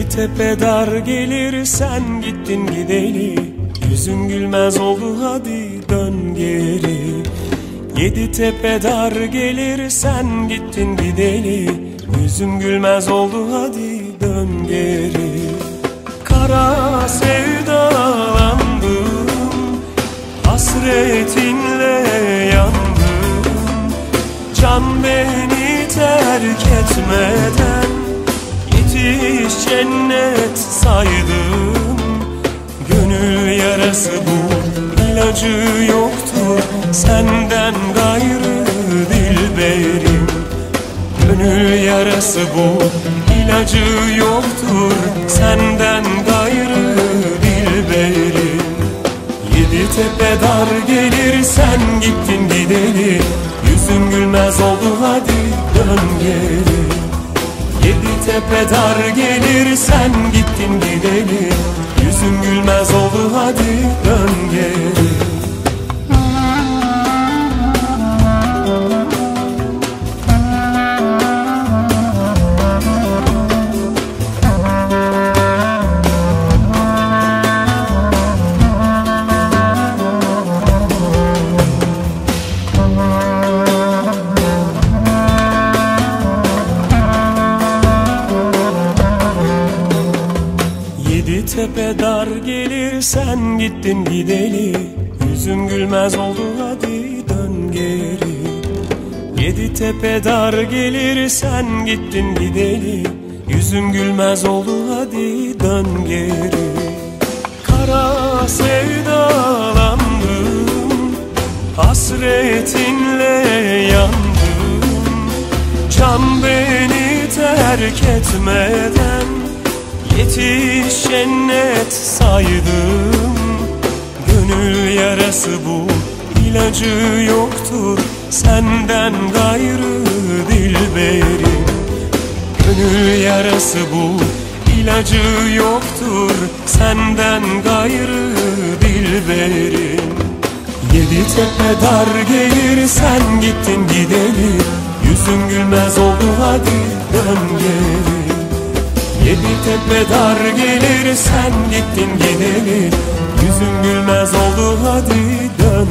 tepe dar gelir sen gittin gideli. Yüzün gülmez oldu hadi dön geri. Yedi tepe dar gelir sen gittin gideli. Yüzüm gülmez oldu hadi dön geri. Kara sevdalandım Hasretinle yandım. Can beni terk etmeden cennet saydım. Gönül yarası bu ilacı yoktur Senden gayrı dilberim Gönül yarası bu ilacı yoktur Senden gayrı dilberim Yedi tepe dar gelir sen gittin gideli. Yüzün gülmez oldu hadi dön geri tepe dar gelir sen gittin gideli Yüzün gülmez oldu hadi dön Yedi tepe dar gelir sen gittin gideli. Yüzüm gülmez oldu hadi dön geri. Yedi tepe dar gelir sen gittin gideli. Yüzüm gülmez oldu hadi dön geri. Kara sevdalandım Hasretinle yandım Can beni terk etmeden Yetiş cennet saydım. Gönül yarası bu ilacı yoktur. Senden gayrı dilberim Gönül yarası bu ilacı yoktur. Senden gayrı dilberim Yedi tepe dar gelir sen gittin gideli. Yüzün gülmez oldu hadi dön geri Yedi tepe dar gelir sen gittin gideli Yüzün gülmez oldu hadi dön